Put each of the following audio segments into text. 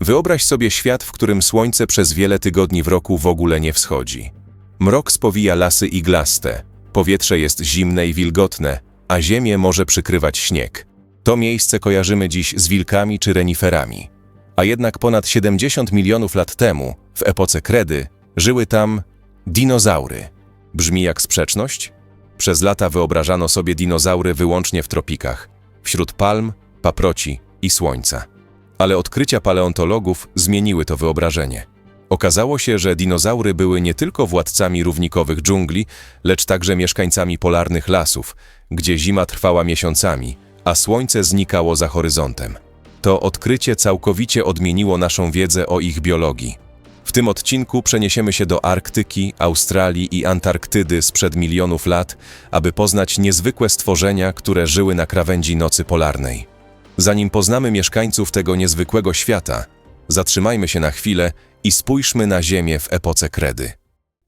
Wyobraź sobie świat, w którym słońce przez wiele tygodni w roku w ogóle nie wschodzi. Mrok spowija lasy iglaste, powietrze jest zimne i wilgotne, a ziemię może przykrywać śnieg. To miejsce kojarzymy dziś z wilkami czy reniferami. A jednak ponad 70 milionów lat temu, w epoce kredy, żyły tam dinozaury. Brzmi jak sprzeczność? Przez lata wyobrażano sobie dinozaury wyłącznie w tropikach, wśród palm, paproci i słońca. Ale odkrycia paleontologów zmieniły to wyobrażenie. Okazało się, że dinozaury były nie tylko władcami równikowych dżungli, lecz także mieszkańcami polarnych lasów, gdzie zima trwała miesiącami, a słońce znikało za horyzontem. To odkrycie całkowicie odmieniło naszą wiedzę o ich biologii. W tym odcinku przeniesiemy się do Arktyki, Australii i Antarktydy sprzed milionów lat, aby poznać niezwykłe stworzenia, które żyły na krawędzi nocy polarnej. Zanim poznamy mieszkańców tego niezwykłego świata, zatrzymajmy się na chwilę i spójrzmy na Ziemię w epoce kredy.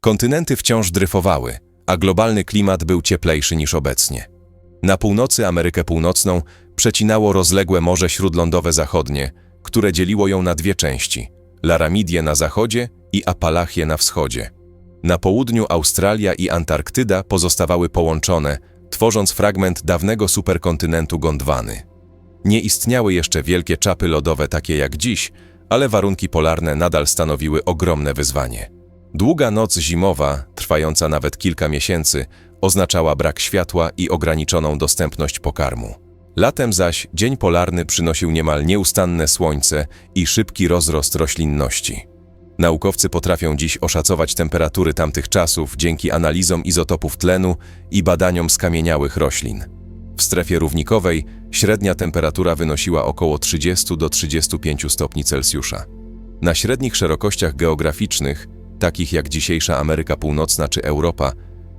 Kontynenty wciąż dryfowały, a globalny klimat był cieplejszy niż obecnie. Na północy Amerykę Północną przecinało rozległe Morze Śródlądowe Zachodnie, które dzieliło ją na dwie części – Laramidię na zachodzie i Apalachię na wschodzie. Na południu Australia i Antarktyda pozostawały połączone, tworząc fragment dawnego superkontynentu Gondwany. Nie istniały jeszcze wielkie czapy lodowe takie jak dziś, ale warunki polarne nadal stanowiły ogromne wyzwanie. Długa noc zimowa, trwająca nawet kilka miesięcy, oznaczała brak światła i ograniczoną dostępność pokarmu. Latem zaś dzień polarny przynosił niemal nieustanne słońce i szybki rozrost roślinności. Naukowcy potrafią dziś oszacować temperatury tamtych czasów dzięki analizom izotopów tlenu i badaniom skamieniałych roślin. W strefie równikowej średnia temperatura wynosiła około 30 do 35 stopni Celsjusza. Na średnich szerokościach geograficznych, takich jak dzisiejsza Ameryka Północna czy Europa,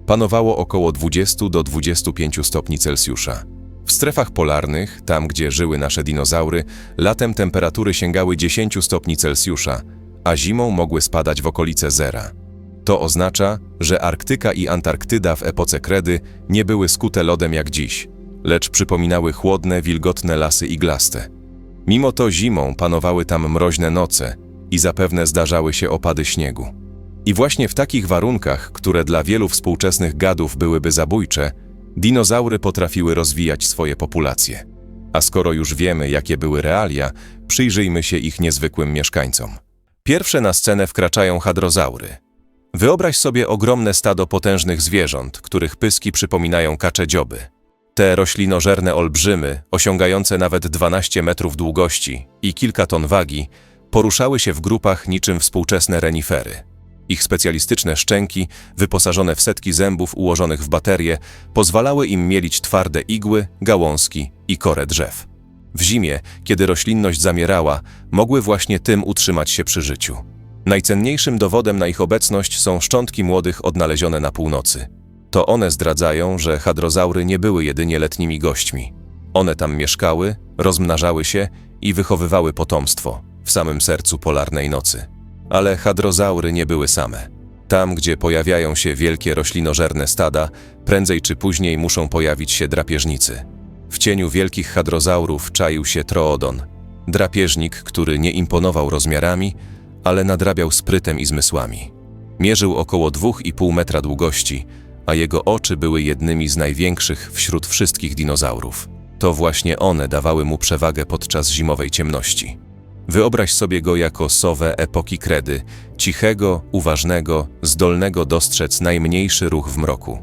panowało około 20 do 25 stopni Celsjusza. W strefach polarnych, tam gdzie żyły nasze dinozaury, latem temperatury sięgały 10 stopni Celsjusza, a zimą mogły spadać w okolice zera. To oznacza, że Arktyka i Antarktyda w epoce kredy nie były skute lodem jak dziś, lecz przypominały chłodne, wilgotne lasy iglaste. Mimo to zimą panowały tam mroźne noce i zapewne zdarzały się opady śniegu. I właśnie w takich warunkach, które dla wielu współczesnych gadów byłyby zabójcze, dinozaury potrafiły rozwijać swoje populacje. A skoro już wiemy, jakie były realia, przyjrzyjmy się ich niezwykłym mieszkańcom. Pierwsze na scenę wkraczają hadrozaury. Wyobraź sobie ogromne stado potężnych zwierząt, których pyski przypominają kacze dzioby. Te roślinożerne olbrzymy, osiągające nawet 12 metrów długości i kilka ton wagi, poruszały się w grupach niczym współczesne renifery. Ich specjalistyczne szczęki, wyposażone w setki zębów ułożonych w baterie, pozwalały im mielić twarde igły, gałązki i korę drzew. W zimie, kiedy roślinność zamierała, mogły właśnie tym utrzymać się przy życiu. Najcenniejszym dowodem na ich obecność są szczątki młodych odnalezione na północy. To one zdradzają, że hadrozaury nie były jedynie letnimi gośćmi. One tam mieszkały, rozmnażały się i wychowywały potomstwo w samym sercu polarnej nocy. Ale hadrozaury nie były same. Tam, gdzie pojawiają się wielkie roślinożerne stada, prędzej czy później muszą pojawić się drapieżnicy. W cieniu wielkich hadrozaurów czaił się Troodon, drapieżnik, który nie imponował rozmiarami, ale nadrabiał sprytem i zmysłami. Mierzył około 2,5 metra długości, a jego oczy były jednymi z największych wśród wszystkich dinozaurów. To właśnie one dawały mu przewagę podczas zimowej ciemności. Wyobraź sobie go jako sowę epoki kredy, cichego, uważnego, zdolnego dostrzec najmniejszy ruch w mroku.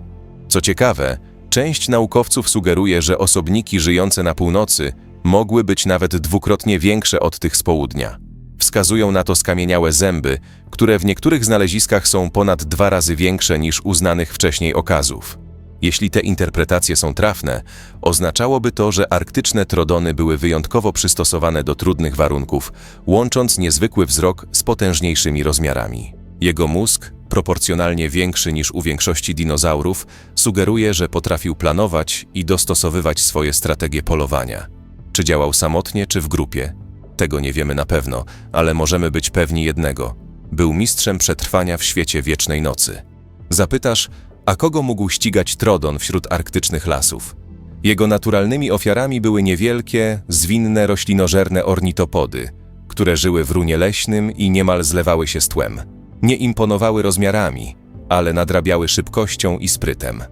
Co ciekawe, część naukowców sugeruje, że osobniki żyjące na północy mogły być nawet dwukrotnie większe od tych z południa. Wskazują na to skamieniałe zęby, które w niektórych znaleziskach są ponad dwa razy większe niż uznanych wcześniej okazów. Jeśli te interpretacje są trafne, oznaczałoby to, że arktyczne trodony były wyjątkowo przystosowane do trudnych warunków, łącząc niezwykły wzrok z potężniejszymi rozmiarami. Jego mózg, proporcjonalnie większy niż u większości dinozaurów, sugeruje, że potrafił planować i dostosowywać swoje strategie polowania. Czy działał samotnie, czy w grupie? Tego nie wiemy na pewno, ale możemy być pewni jednego. Był mistrzem przetrwania w świecie wiecznej nocy. Zapytasz, a kogo mógł ścigać Trodon wśród arktycznych lasów? Jego naturalnymi ofiarami były niewielkie, zwinne roślinożerne ornitopody, które żyły w runie leśnym i niemal zlewały się z tłem. Nie imponowały rozmiarami, ale nadrabiały szybkością i sprytem.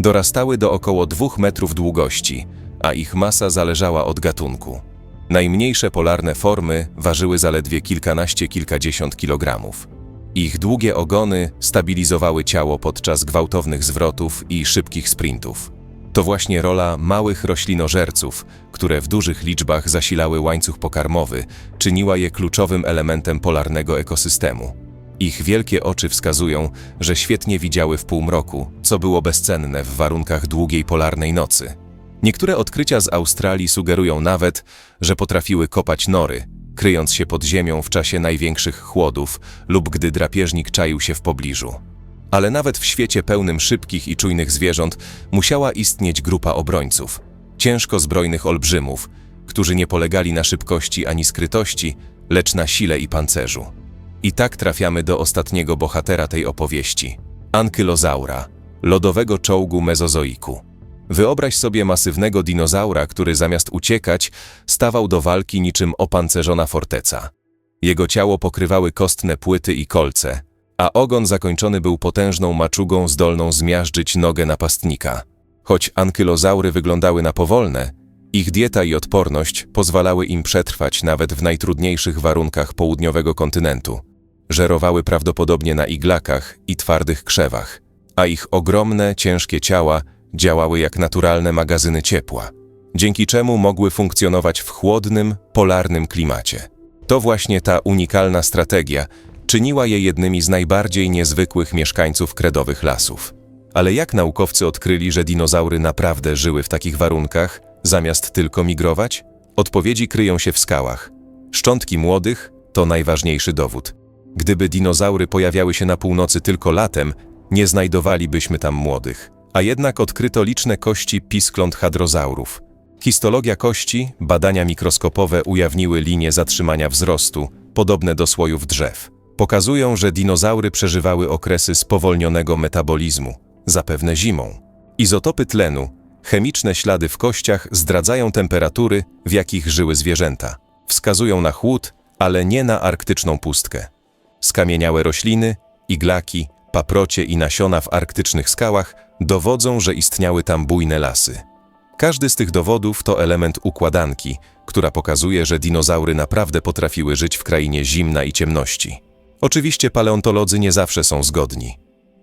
Dorastały do około dwóch metrów długości, a ich masa zależała od gatunku. Najmniejsze polarne formy ważyły zaledwie kilkanaście, kilkadziesiąt kilogramów. Ich długie ogony stabilizowały ciało podczas gwałtownych zwrotów i szybkich sprintów. To właśnie rola małych roślinożerców, które w dużych liczbach zasilały łańcuch pokarmowy, czyniła je kluczowym elementem polarnego ekosystemu. Ich wielkie oczy wskazują, że świetnie widziały w półmroku, co było bezcenne w warunkach długiej polarnej nocy. Niektóre odkrycia z Australii sugerują nawet, że potrafiły kopać nory, kryjąc się pod ziemią w czasie największych chłodów lub gdy drapieżnik czaił się w pobliżu. Ale nawet w świecie pełnym szybkich i czujnych zwierząt musiała istnieć grupa obrońców, ciężko zbrojnych olbrzymów, którzy nie polegali na szybkości ani skrytości, lecz na sile i pancerzu. I tak trafiamy do ostatniego bohatera tej opowieści ankylozaura, lodowego czołgu mezozoiku. Wyobraź sobie masywnego dinozaura, który zamiast uciekać, stawał do walki niczym opancerzona forteca. Jego ciało pokrywały kostne płyty i kolce, a ogon zakończony był potężną maczugą zdolną zmiażdżyć nogę napastnika. Choć ankylozaury wyglądały na powolne, ich dieta i odporność pozwalały im przetrwać nawet w najtrudniejszych warunkach południowego kontynentu. Żerowały prawdopodobnie na iglakach i twardych krzewach, a ich ogromne, ciężkie ciała działały jak naturalne magazyny ciepła, dzięki czemu mogły funkcjonować w chłodnym, polarnym klimacie. To właśnie ta unikalna strategia czyniła je jednymi z najbardziej niezwykłych mieszkańców kredowych lasów. Ale jak naukowcy odkryli, że dinozaury naprawdę żyły w takich warunkach, zamiast tylko migrować? Odpowiedzi kryją się w skałach. Szczątki młodych to najważniejszy dowód. Gdyby dinozaury pojawiały się na północy tylko latem, nie znajdowalibyśmy tam młodych. A jednak odkryto liczne kości piskląt hadrozaurów. Histologia kości, badania mikroskopowe ujawniły linie zatrzymania wzrostu, podobne do słojów drzew. Pokazują, że dinozaury przeżywały okresy spowolnionego metabolizmu, zapewne zimą. Izotopy tlenu, chemiczne ślady w kościach zdradzają temperatury, w jakich żyły zwierzęta. Wskazują na chłód, ale nie na arktyczną pustkę. Skamieniałe rośliny, iglaki, paprocie i nasiona w arktycznych skałach dowodzą, że istniały tam bujne lasy. Każdy z tych dowodów to element układanki, która pokazuje, że dinozaury naprawdę potrafiły żyć w krainie zimna i ciemności. Oczywiście paleontolodzy nie zawsze są zgodni.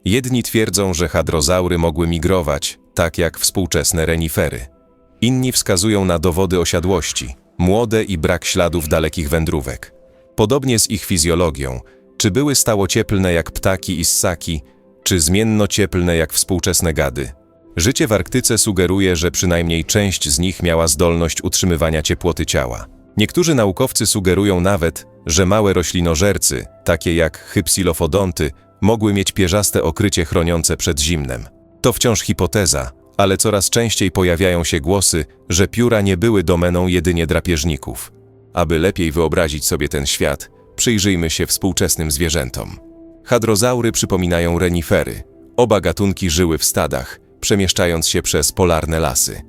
Jedni twierdzą, że hadrozaury mogły migrować, tak jak współczesne renifery. Inni wskazują na dowody osiadłości, młode i brak śladów dalekich wędrówek. Podobnie z ich fizjologią, czy były stałocieplne jak ptaki i ssaki, czy zmienno-cieplne jak współczesne gady. Życie w Arktyce sugeruje, że przynajmniej część z nich miała zdolność utrzymywania ciepłoty ciała. Niektórzy naukowcy sugerują nawet, że małe roślinożercy, takie jak hypsilofodonty, mogły mieć pierzaste okrycie chroniące przed zimnem. To wciąż hipoteza, ale coraz częściej pojawiają się głosy, że pióra nie były domeną jedynie drapieżników. Aby lepiej wyobrazić sobie ten świat, przyjrzyjmy się współczesnym zwierzętom. Hadrozaury przypominają renifery. Oba gatunki żyły w stadach, przemieszczając się przez polarne lasy.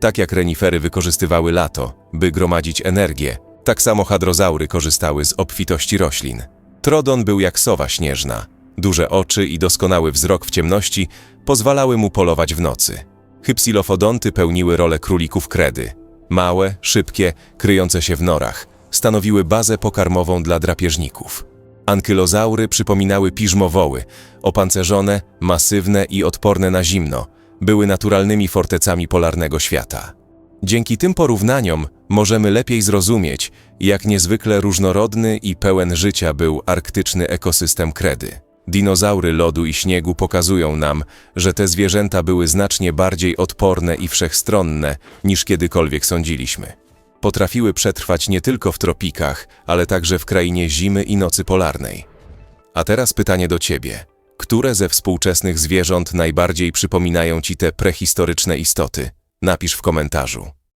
Tak jak renifery wykorzystywały lato, by gromadzić energię, tak samo hadrozaury korzystały z obfitości roślin. Trodon był jak sowa śnieżna. Duże oczy i doskonały wzrok w ciemności pozwalały mu polować w nocy. Hypsilofodonty pełniły rolę królików kredy. Małe, szybkie, kryjące się w norach, stanowiły bazę pokarmową dla drapieżników. Ankylozaury przypominały piżmowoły, opancerzone, masywne i odporne na zimno, były naturalnymi fortecami polarnego świata. Dzięki tym porównaniom możemy lepiej zrozumieć, jak niezwykle różnorodny i pełen życia był arktyczny ekosystem kredy. Dinozaury lodu i śniegu pokazują nam, że te zwierzęta były znacznie bardziej odporne i wszechstronne niż kiedykolwiek sądziliśmy. Potrafiły przetrwać nie tylko w tropikach, ale także w krainie zimy i nocy polarnej. A teraz pytanie do ciebie. Które ze współczesnych zwierząt najbardziej przypominają ci te prehistoryczne istoty? Napisz w komentarzu.